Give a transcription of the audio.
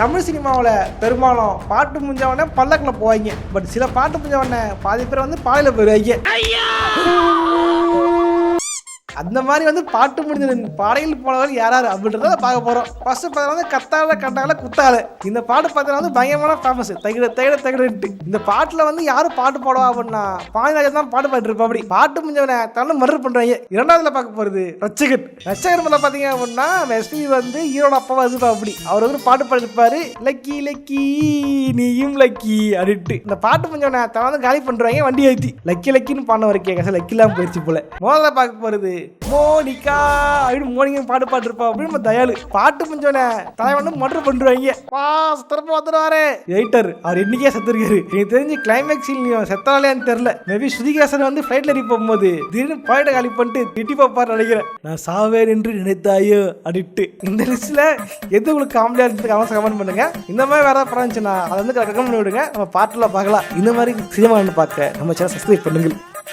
தமிழ் சினிமாவில் பெரும்பாலும் பாட்டு முடிஞ்சவொடனே பல்லக்கில் போவாங்க. பட் சில பாட்டு முடிஞ்சவொடனே பாதி பேர் வந்து பாலையில் போயிடுவாங்க அந்த மாதிரி வந்து பாட்டு முடிஞ்சது. பாடையில் போனவர் யார் யார் அப்படின்றத பார்க்க போகிறோம் ஃபர்ஸ்ட் பார்த்தா வந்து கத்தால கட்டால குத்தால. இந்த பாட்டு பார்த்தா வந்து பயங்கரமான ஃபேமஸ் தகிட தகிட தகிடட்டு இந்த பாட்டில் வந்து யாரும் பாட்டு போடுவா அப்படின்னா பாண்டியராஜன் தான் பாட்டு பாட்டு இருப்பா அப்படி. பாட்டு முடிஞ்சவனை தன்னு மர்டர் பண்ணுறாங்க இரண்டாவதுல பார்க்க போகிறது ரச்சகன் ரச்சகன் முதல்ல பார்த்தீங்க அப்படின்னா எஸ்பி வந்து ஈரோட அப்பாவா இருப்பா அப்படி. அவர் வந்து பாட்டு பாடிருப்பாரு லக்கி லக்கி நீயும் லக்கி அப்படின்ட்டு. இந்த பாட்டு முடிஞ்சவனை தன் வந்து காலி பண்ணுறாங்க வண்டி ஏற்றி லக்கி லக்கின்னு பாடின வரைக்கும் லக்கி லக்கிலாம் போயிடுச்சு போல. முதல்ல பார்க்க போகிறது மோனிகா! அப்படின்னு மோனிகா பாட்டு பாட்டுருப்பா அப்படின்னு நம்ம தயாளு. பாட்டு முடிஞ்சவனே தலைவனும் வந்து பண்ணுவாங்க வா திரும்ப வந்துடுவாரு எயிட்டர் அவர் இன்னைக்கே செத்துருக்காரு. எனக்கு தெரிஞ்சு கிளைமேக்ஸ் செத்தாலேன்னு தெரியல. மேபி சுதிகாசன் வந்து ஃப்ளைட்ல ஏறி போகும்போது திடீர்னு பாயிட்ட காலி பண்ணிட்டு திட்டி பார்ப்பார் நினைக்கிறேன். நான் சாவேன் என்று நினைத்தாயோ அப்படின்ட்டு இந்த லிஸ்ட்ல எது உங்களுக்கு காமெடியா இருந்து அவசரம் கமெண்ட் பண்ணுங்க. இந்த மாதிரி வேற படம் இருந்துச்சுன்னா அதை வந்து ரெக்கமெண்ட் பண்ணி விடுங்க நம்ம பாட்டில் பார்க்கலாம். இந்த மாதிரி சினிமா பார்க்க நம்ம சேனல் சப்ஸ்கிரைப் பண்ணுங்கள்.